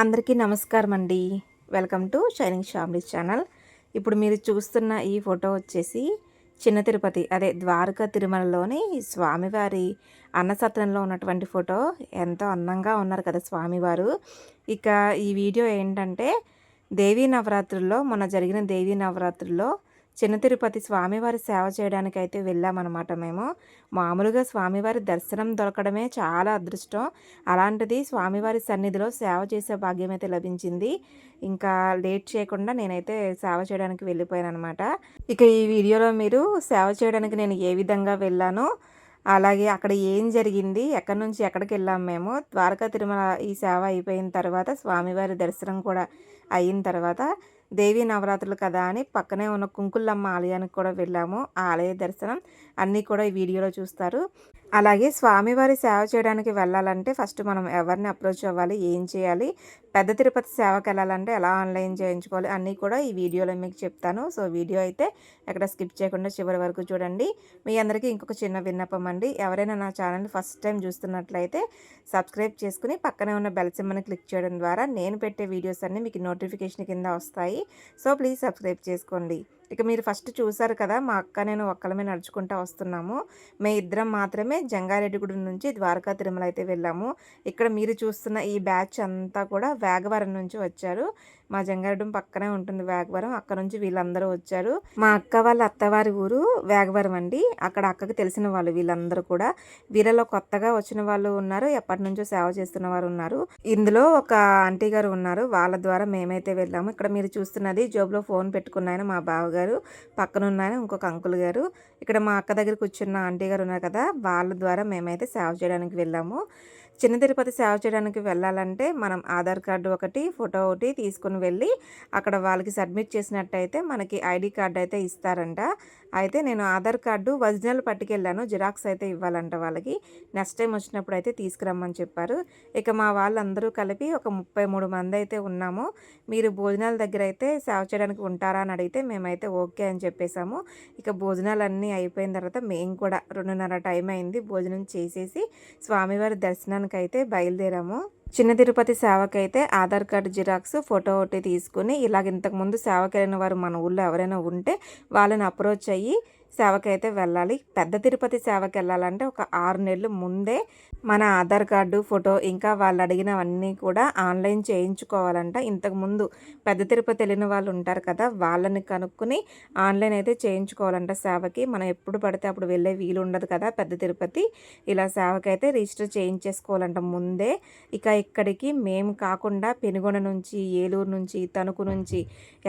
అందరికీ నమస్కారం అండి welcome to shining Shamlees channel. ఇప్పుడు మీరు చూస్తున్న ఈ ఫోటో వచ్చేసి చిన్న తిరుపతి అదే ద్వారకా తిరుమలలోని స్వామివారి అన్నసత్రంలో ఉన్నటువంటి ఫోటో. ఎంతో అందంగా ఉన్నారు కదా స్వామివారు. ఇక ఈ వీడియో ఏంటంటే దేవీ నవరాత్రుల్లో మొన్న జరిగిన దేవీ నవరాత్రుల్లో చిన్న తిరుపతి స్వామివారి సేవ చేయడానికి అయితే వెళ్ళామన్నమాట మేము. మామూలుగా స్వామివారి దర్శనం దొరకడమే చాలా అదృష్టం. అలాంటిది స్వామివారి సన్నిధిలో సేవ చేసే భాగ్యం అయితే లభించింది. ఇంకా లేట్ చేయకుండా నేనైతే సేవ చేయడానికి వెళ్ళిపోయాను అనమాట ఇక ఈ వీడియోలో మీరు సేవ చేయడానికి నేను ఏ విధంగా వెళ్ళానో అలాగే అక్కడ ఏం జరిగింది ఎక్కడి నుంచి ఎక్కడికి వెళ్ళాం మేము ద్వారకా తిరుమల ఈ సేవ అయిపోయిన తర్వాత స్వామివారి దర్శనం కూడా అయిన తర్వాత దేవీ నవరాత్రులు కదా అని పక్కనే ఉన్న కుంకుళ్ళమ్మ ఆలయానికి కూడా వెళ్ళాము. ఆ ఆలయ దర్శనం అన్నీ కూడా ఈ వీడియోలో చూస్తారు. అలాగే స్వామివారి సేవ చేయడానికి వెళ్ళాలంటే ఫస్ట్ మనం ఎవరిని అప్రోచ్ అవ్వాలి ఏం చేయాలి పెద్ద తిరుపతి సేవకి వెళ్ళాలంటే ఎలా ఆన్లైన్ చేయించుకోవాలి అన్నీ కూడా ఈ వీడియోలో మీకు చెప్తాను. సో వీడియో అయితే ఎక్కడ స్కిప్ చేయకుండా చివరి వరకు చూడండి. మీ అందరికీ ఇంకొక చిన్న విన్నపం అండి. ఎవరైనా నా ఛానల్ ఫస్ట్ టైం చూస్తున్నట్లయితే సబ్స్క్రైబ్ చేసుకుని పక్కనే ఉన్న బెల్ సిమ్మని క్లిక్ చేయడం ద్వారా నేను పెట్టే వీడియోస్ అన్నీ మీకు నోటిఫికేషన్ కింద వస్తాయి. సో ప్లీజ్ సబ్స్క్రైబ్ చేసుకోండి. ఇక మీరు ఫస్ట్ చూసారు కదా మా అక్క నేను ఒక్కలమే నడుచుకుంటూ వస్తున్నాము. మే ఇద్దరం మాత్రమే జంగారెడ్డిగూడెం నుంచి ద్వారకా తిరుమల అయితే వెళ్ళాము. ఇక్కడ మీరు చూస్తున్న ఈ బ్యాచ్ అంతా కూడా వేగవరం నుంచి వచ్చారు. మా జంగారెడ్డి పక్కనే ఉంటుంది వేగవరం. అక్కడ నుంచి వీళ్ళందరూ వచ్చారు. మా అక్క వాళ్ళ అత్తవారి ఊరు వేగవరం అండి. అక్కడ అక్కకి తెలిసిన వాళ్ళు వీళ్ళందరూ కూడా. వీళ్ళలో కొత్తగా వచ్చిన వాళ్ళు ఉన్నారు. ఎప్పటి నుంచో సేవ చేస్తున్న వారు ఉన్నారు. ఇందులో ఒక ఆంటీ గారు ఉన్నారు. వాళ్ళ ద్వారా మేమైతే వెళ్ళాము. ఇక్కడ మీరు చూస్తున్నది జోబులో ఫోన్ పెట్టుకున్నాయని మా బావగారు. గారు పక్కన ఉన్నాయని ఇంకొక అంకుల్ గారు. ఇక్కడ మా అక్క దగ్గర కూర్చున్న ఆంటీ గారు ఉన్నారు కదా వాళ్ళ ద్వారా మేమైతే సేవ చేయడానికి వెళ్ళాము. చిన్న తిరుపతి సేవ చేయడానికి వెళ్ళాలంటే మనం ఆధార్ కార్డు ఒకటి ఫోటో ఒకటి తీసుకుని వెళ్ళి అక్కడ వాళ్ళకి సబ్మిట్ చేసినట్టయితే మనకి ఐడి కార్డు అయితే ఇస్తారంట. అయితే నేను ఆధార్ కార్డు ఒరిజినల్ పట్టుకెళ్ళాను జిరాక్స్ అయితే ఇవ్వాలంట వాళ్ళకి. నెక్స్ట్ టైం వచ్చినప్పుడు అయితే తీసుకురమ్మని చెప్పారు. ఇక మా వాళ్ళందరూ కలిపి ఒక ముప్పై మూడు మంది అయితే ఉన్నాము. మీరు భోజనాల దగ్గర అయితే సేవ చేయడానికి ఉంటారా అని అడిగితే మేమైతే ఓకే అని చెప్పేసాము ఇక భోజనాలు అన్నీ అయిపోయిన తర్వాత మేము కూడా రెండున్నర టైం అయింది భోజనం చేసేసి స్వామివారి దర్శనం దర్శనానికి అయితే బయలుదేరాము. చిన్న తిరుపతి సేవకైతే ఆధార్ కార్డు జిరాక్స్ ఫోటో ఒకటి తీసుకుని ఇలాగ ఇంతకుముందు సేవకి వెళ్ళిన వారు మన ఊళ్ళో ఎవరైనా ఉంటే వాళ్ళని అప్రోచ్ అయ్యి సేవకైతే వెళ్ళాలి. పెద్ద తిరుపతి సేవకి వెళ్ళాలంటే ఒక ఆరు నెలలు ముందే మన ఆధార్ కార్డు ఫోటో ఇంకా వాళ్ళు అడిగినవన్నీ కూడా ఆన్లైన్ చేయించుకోవాలంట. ఇంతకుముందు పెద్ద తిరుపతి వెళ్ళిన వాళ్ళు ఉంటారు కదా వాళ్ళని కనుక్కొని ఆన్లైన్ అయితే చేయించుకోవాలంట సేవకి. మనం ఎప్పుడు పడితే అప్పుడు వెళ్ళే వీలు ఉండదు కదా పెద్ద తిరుపతి. ఇలా సేవకి అయితే రిజిస్టర్ చేయించేసుకోవాలంట ముందే. ఇక ఇక్కడికి మేము కాకుండా పెనుగొండ నుంచి ఏలూరు నుంచి తణుకు నుంచి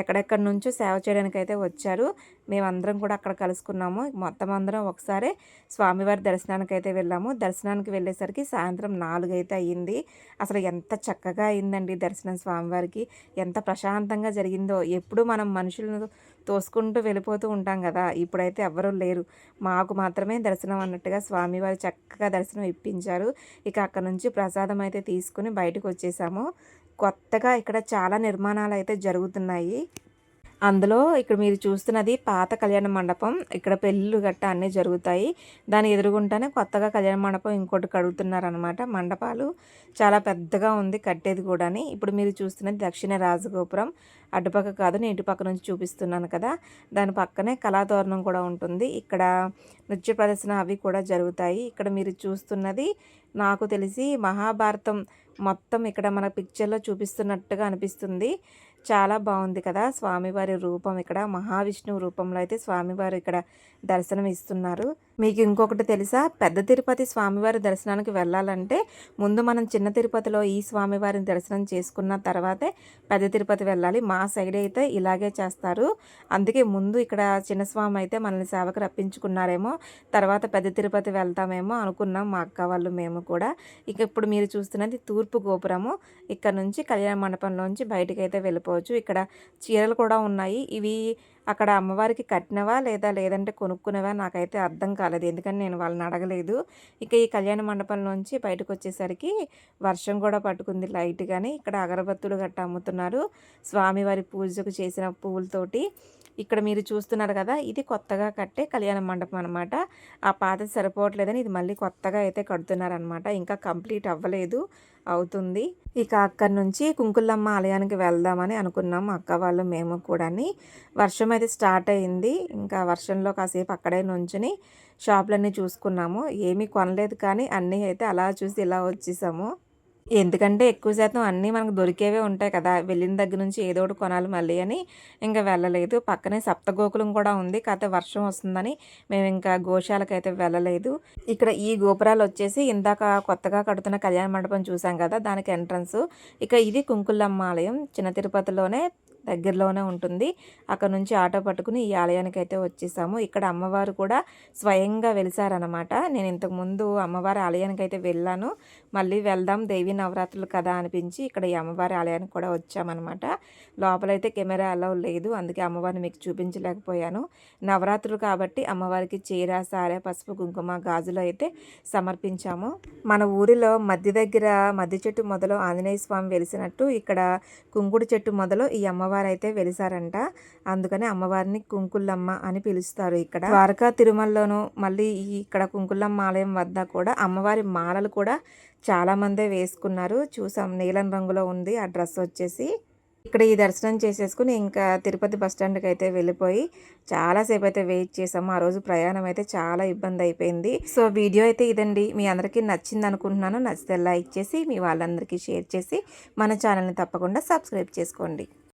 ఎక్కడెక్కడి నుంచో సేవ చేయడానికి అయితే వచ్చారు. మేమందరం కూడా అక్కడ చేసుకున్నాము. మొత్తం అందరం ఒకసారి స్వామివారి దర్శనానికి అయితే వెళ్ళాము. దర్శనానికి వెళ్ళేసరికి సాయంత్రం నాలుగు అయితే అయ్యింది. అసలు ఎంత చక్కగా అయిందండి దర్శనం స్వామివారికి. ఎంత ప్రశాంతంగా జరిగిందో. ఎప్పుడు మనం మనుషులను తోసుకుంటూ వెళ్ళిపోతూ ఉంటాం కదా. ఇప్పుడైతే ఎవరూ లేరు. మాకు మాత్రమే దర్శనం అన్నట్టుగా స్వామివారి చక్కగా దర్శనం ఇప్పించారు. ఇక అక్కడ నుంచి ప్రసాదం అయితే తీసుకుని బయటకు వచ్చేసాము. కొత్తగా ఇక్కడ చాలా నిర్మాణాలు అయితే జరుగుతున్నాయి. అందులో ఇక్కడ మీరు చూస్తున్నది పాత కళ్యాణ మండపం. ఇక్కడ పెళ్ళిళ్ళు గట్ట అన్నీ జరుగుతాయి. దాని ఎదురుగుంటానే కొత్తగా కళ్యాణ మండపం ఇంకోటి కడుగుతున్నారనమాట మండపాలు చాలా పెద్దగా ఉంది కట్టేది కూడాని. ఇప్పుడు మీరు చూస్తున్నది దక్షిణ రాజగోపురం. అడ్డుపక్క కాదు నేను ఇటుపక్క నుంచి చూపిస్తున్నాను కదా. దాని పక్కనే కళాతోరణం కూడా ఉంటుంది. ఇక్కడ నృత్య ప్రదర్శన అవి కూడా జరుగుతాయి. ఇక్కడ మీరు చూస్తున్నది నాకు తెలిసి మహాభారతం మొత్తం ఇక్కడ మన పిక్చర్లో చూపిస్తున్నట్టుగా అనిపిస్తుంది. చాలా బాగుంది కదా. స్వామివారి రూపం ఇక్కడ మహావిష్ణువు రూపంలో అయితే స్వామివారు ఇక్కడ దర్శనం ఇస్తున్నారు. మీకు ఇంకొకటి తెలుసా? పెద్ద తిరుపతి స్వామివారి దర్శనానికి వెళ్ళాలంటే ముందు మనం చిన్న తిరుపతిలో ఈ స్వామివారిని దర్శనం చేసుకున్న తర్వాతే పెద్ద తిరుపతి వెళ్ళాలి. మా సైడ్ అయితే ఇలాగే చేస్తారు. అందుకే ముందు ఇక్కడ చిన్న స్వామి అయితే మనల్ని సేవకు రప్పించుకున్నారేమో తర్వాత పెద్ద తిరుపతి వెళ్తామేమో అనుకున్నాం మా అక్క వాళ్ళు మేము కూడా. ఇక ఇప్పుడు మీరు చూస్తున్నది తూర్పు గోపురము. ఇక్కడ నుంచి కళ్యాణ మండపంలోంచి బయటకైతే అయితే వెళ్ళిపోవచ్చు ఇక్కడ చీరలు కూడా ఉన్నాయి. ఇవి అక్కడ అమ్మవారికి కట్టినవా లేదా లేదంటే కొనుక్కునేవా నాకైతే అర్థం కాలేదు. ఎందుకని నేను వాళ్ళని అడగలేదు. ఇక ఈ కళ్యాణ మండపం నుంచి బయటకు వచ్చేసరికి వర్షం కూడా పట్టుకుంది లైట్గానే. ఇక్కడ అగరబత్తులు గట్ట అమ్ముతున్నారు. స్వామివారి పూజకు చేసిన పువ్వులతోటి. ఇక్కడ మీరు చూస్తున్నారు కదా ఇది కొత్తగా కట్టే కళ్యాణ మండపం అనమాట ఆ పాత సరిపోవట్లేదని ఇది మళ్ళీ కొత్తగా అయితే కడుతున్నారనమాట ఇంకా కంప్లీట్ అవ్వలేదు అవుతుంది. ఇక అక్కడి నుంచి కుంకులమ్మ ఆలయానికి వెళ్దామని అనుకున్నాం అక్క వాళ్ళు మేము కూడాని. వర్షం అయితే స్టార్ట్ అయింది. ఇంకా వర్షంలో కాసేపు అక్కడే నుంచుని షాపులన్నీ చూసుకున్నాము. ఏమీ కొనలేదు కానీ అన్నీ అయితే అలా చూసి ఇలా వచ్చేసాము. ఎందుకంటే ఎక్కువ శాతం అన్నీ మనకు దొరికేవే ఉంటాయి కదా. వెళ్ళిన దగ్గర నుంచి ఏదో ఒకటి కొనాలి మళ్ళీ అని ఇంకా వెళ్ళలేదు. పక్కనే సప్తగోకులం కూడా ఉంది కాకపోతే వర్షం వస్తుందని మేము ఇంకా గోశాలకైతే వెళ్ళలేదు. ఇక్కడ ఈ గోపురాలు వచ్చేసి ఇందాక కొత్తగా కడుతున్న కళ్యాణ మండపం చూసాం కదా దానికి ఎంట్రన్స్ ఇక ఇది కుంకులమ్మ ఆలయం చిన్న తిరుపతిలోనే దగ్గరలోనే ఉంటుంది. అక్కడ నుంచి ఆటో పట్టుకుని ఈ ఆలయానికి అయితే వచ్చేసాము. ఇక్కడ అమ్మవారు కూడా స్వయంగా వెలిసారనమాట నేను ఇంతకుముందు అమ్మవారి ఆలయానికి అయితే వెళ్ళాను. మళ్ళీ వెళ్దాం దేవి నవరాత్రులు కదా అనిపించి ఇక్కడ ఈ అమ్మవారి ఆలయానికి కూడా వచ్చామన్నమాట. లోపలైతే కెమెరా అలా లేదు. అందుకే అమ్మవారిని మీకు చూపించలేకపోయాను. నవరాత్రులు కాబట్టి అమ్మవారికి చీర సారె పసుపు కుంకుమ గాజులు అయితే సమర్పించాము. మన ఊరిలో మధ్య దగ్గర మధ్య చెట్టు మొదలు ఆంజనేయ స్వామి వెలిసినట్టు ఇక్కడ కుంకుడు చెట్టు మొదలు ఈ అమ్మవారి అయితే వెలిసారంట. అందుకని అమ్మవారిని కుంకుల్లమ్మ అని పిలుస్తారు ఇక్కడ. ద్వారకా తిరుమలలోను మళ్ళీ ఇక్కడ కుంకుల్లమ్మ ఆలయం వద్ద కూడా అమ్మవారి మాలలు కూడా చాలామందే వేసుకున్నారు. చూసాం నీలం రంగులో ఉంది ఆ డ్రెస్ వచ్చేసి. ఇక్కడ ఈ దర్శనం చేసేసుకుని ఇంకా తిరుపతి బస్ స్టాండ్కి అయితే వెళ్ళిపోయి చాలాసేపు అయితే వెయిట్ చేసాము ఆ రోజు ప్రయాణం అయితే చాలా ఇబ్బంది అయిపోయింది. సో వీడియో అయితే ఇదండి. మీ అందరికీ నచ్చింది అనుకుంటున్నాను. నచ్చితే లైక్ చేసి మీ వాళ్ళందరికీ షేర్ చేసి మన ఛానల్ని తప్పకుండా సబ్స్క్రైబ్ చేసుకోండి.